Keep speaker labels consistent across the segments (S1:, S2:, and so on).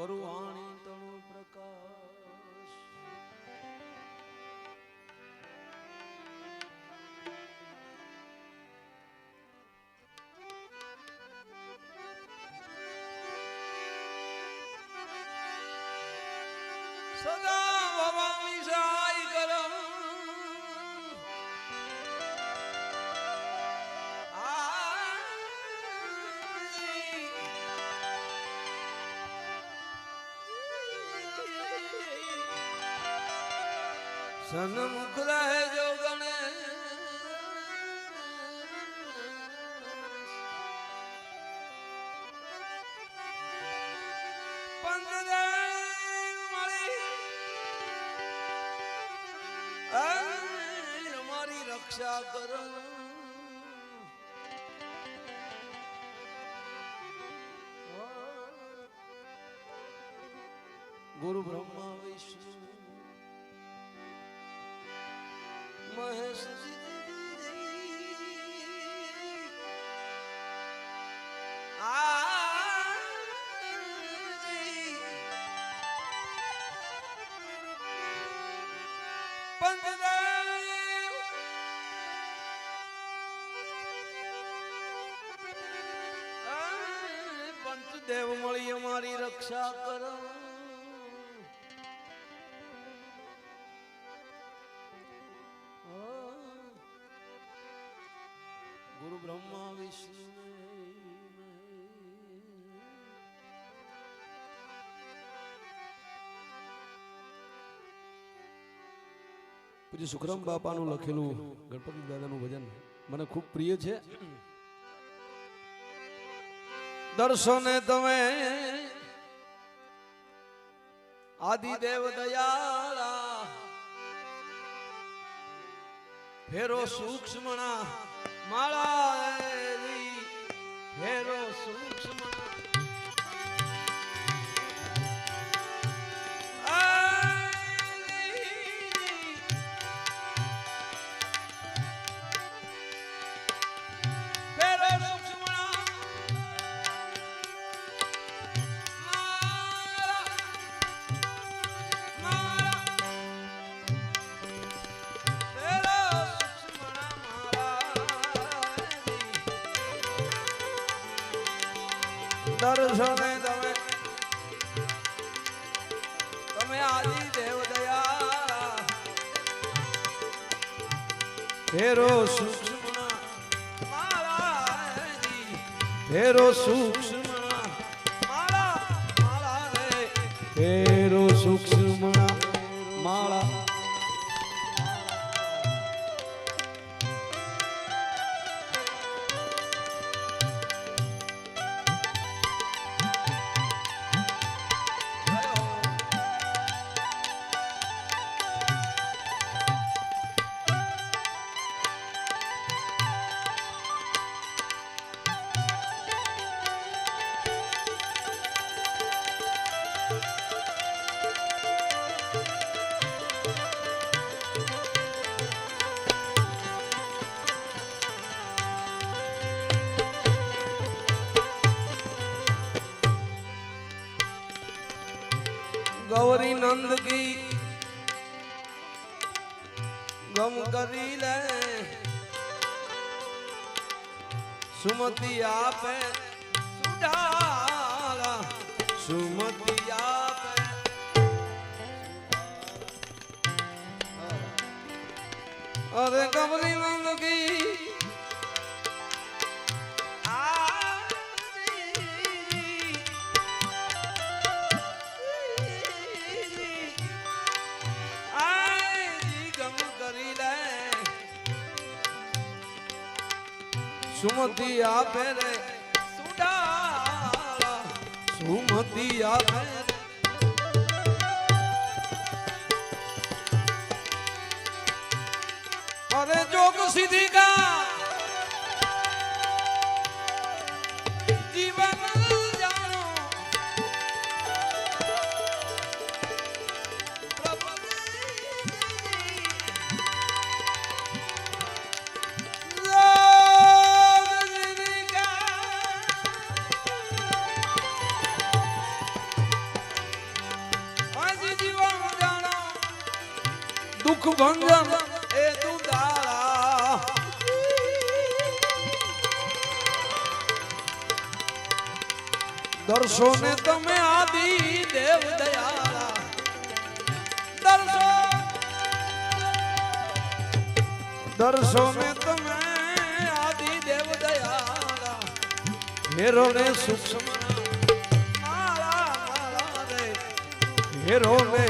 S1: કરુવાણી તણુ પ્રકાશ. સદા સન્મુખ રહે જો ગણે. અમારી રક્ષા કરો. ગુરુ બ્રહ્મા વિષ્ણુ. મહેશ પંચદેવ મળી અમારી રક્ષા કરો બ્રહ્મા વિષ્ણુ પછી સુખરામ બાપાનું લખેલું ગણપતિ દાદાનું ભજન મને ખૂબ પ્રિય છે. દર્શને તમે આદિદેવ દયાળા ફેરો સૂક્ષ્મણા માળા ફેરો સૂક્ષ્મણા તમે તમે આદિ દેવ દયા ફેરો સૂક્ષ્મણા માળા ફેરો માળા ફેરો સુમતિ આપે સુડાળા સુમતિ આપે. અરે ગૌરી નંદ સુમતિ આપે રે. સુડા. સુમતિ આપે દર્શો ને તમે આદિ દેવ દયાળા દર્શો. દર્શો ને તમે આદિ દેવ દયાળા હેરો ને સૂક્ષ્મ મારા મારા રે હેરો ને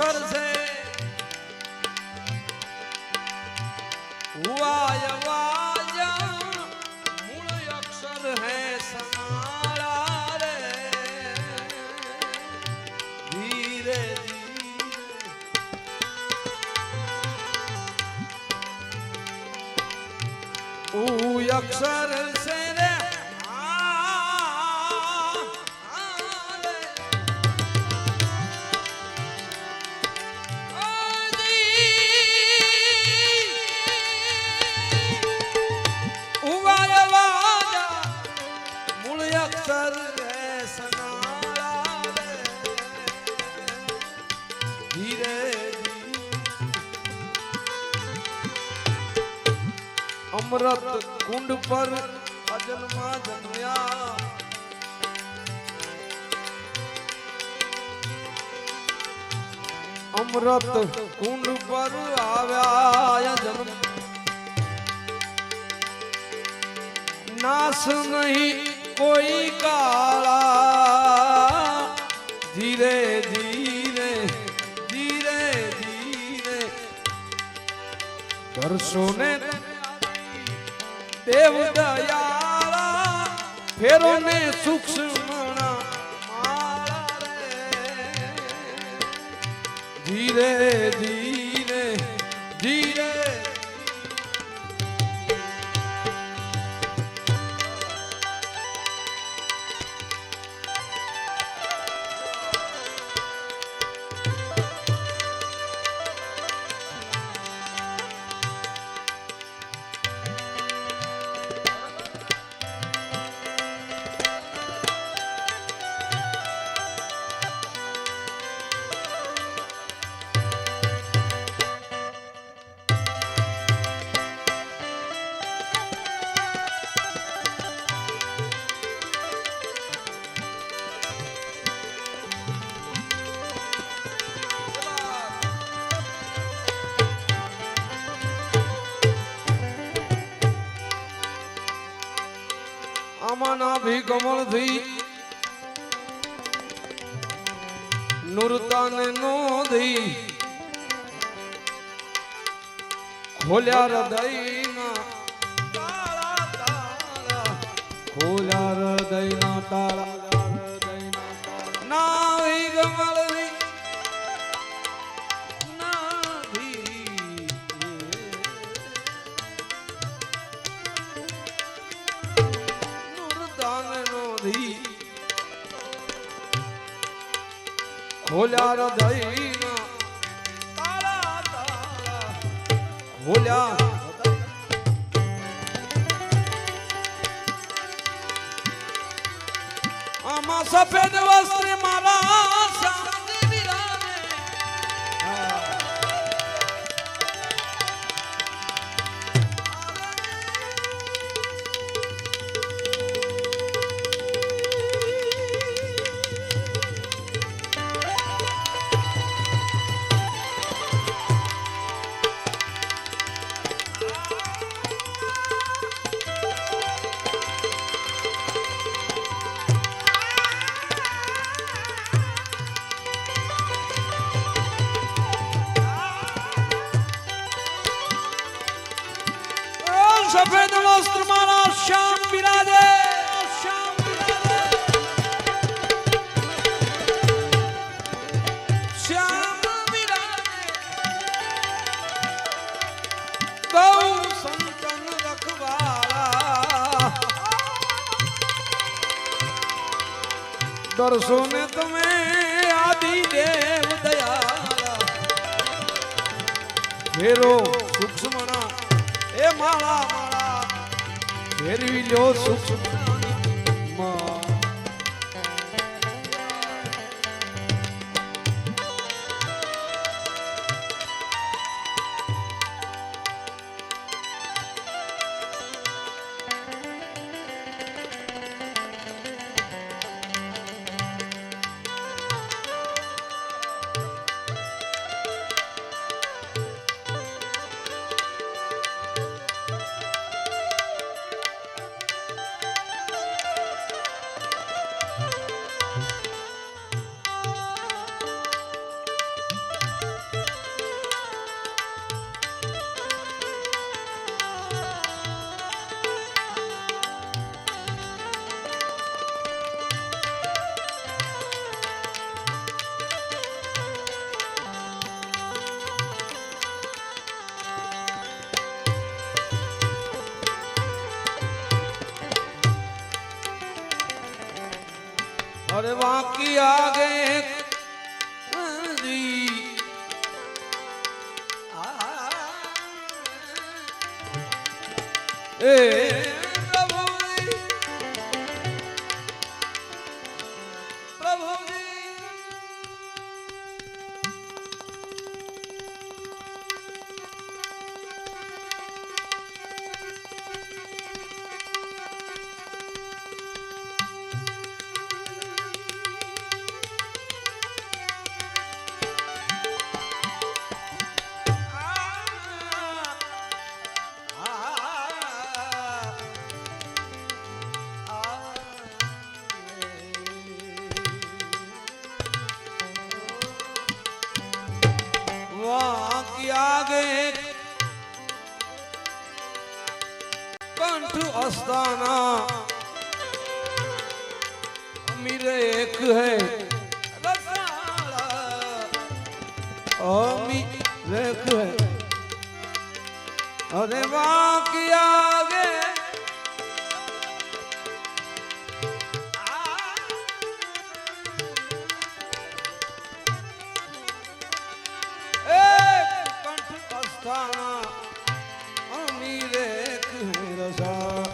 S1: અક્ષર છે વાય વાય મૂળ અક્ષર હે સમારા અક્ષર અમૃત કુંડ પર અજન્મા જન્મ્યા અમૃત કુંડ પર આવ્યા જન્મ. નાશ નહીં કોઈ કાળા ધીરે ધીરે ધીરે ધીરે. કરશો ને દેવ દયાળા ફેરો ને સૂક્ષ્મણા ધીરે ધીરે કમળથી નુરતાને નોંધી ખોલ્યા હૃદયના ખોલ્યા હૃદયના તાળા. તાળા તાળા ખોલ્યા આમાં સફેદ વસ્ત્ર મારા સફેદ વસ્ત્ર મારા શ્યામ બિરાજે. દર્શો ને તમે આદિ દેવ દયાળા. ફેરો સૂક્ષ્મણા, એ માળા ફેરવી લ્યો સૂક્ષ્મણા बाकी आगे जी वहाँ की आगे कंठ अस्ताना अमीर एक है रसाला अमीर एक है अरे वहाँ की आगे કંઠ અમી રે રસા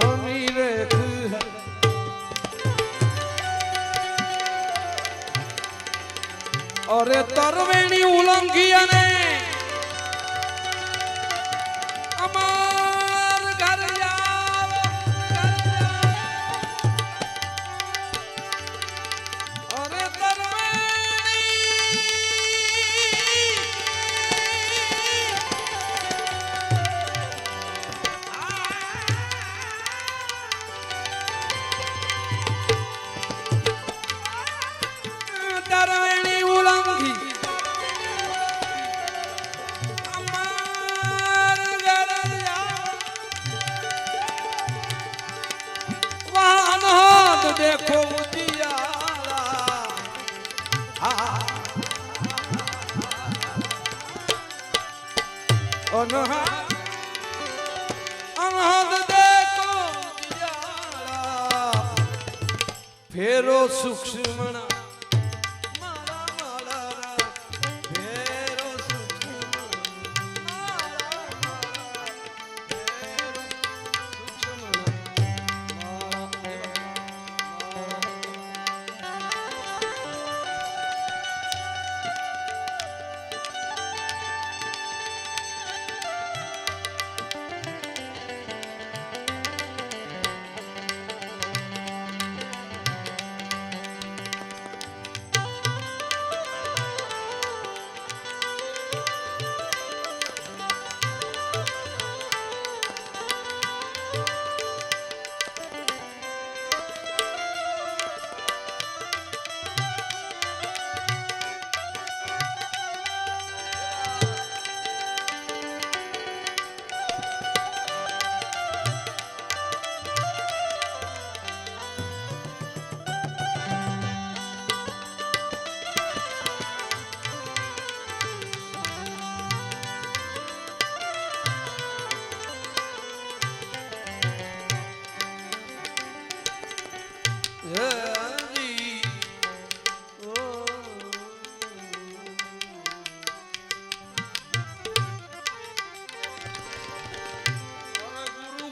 S1: અમી રે અરે તરવેણી ઉલંઘી અને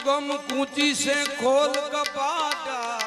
S1: ગમ કૂચી છે ખોલ કપાટા.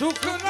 S1: સુખ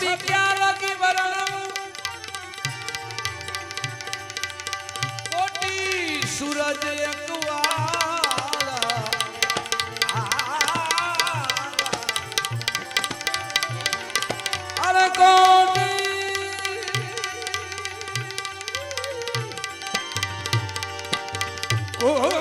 S1: કભી ક્યાં રોગી વરણ કોટી સૂરજ એકવાર Oh, oh, oh.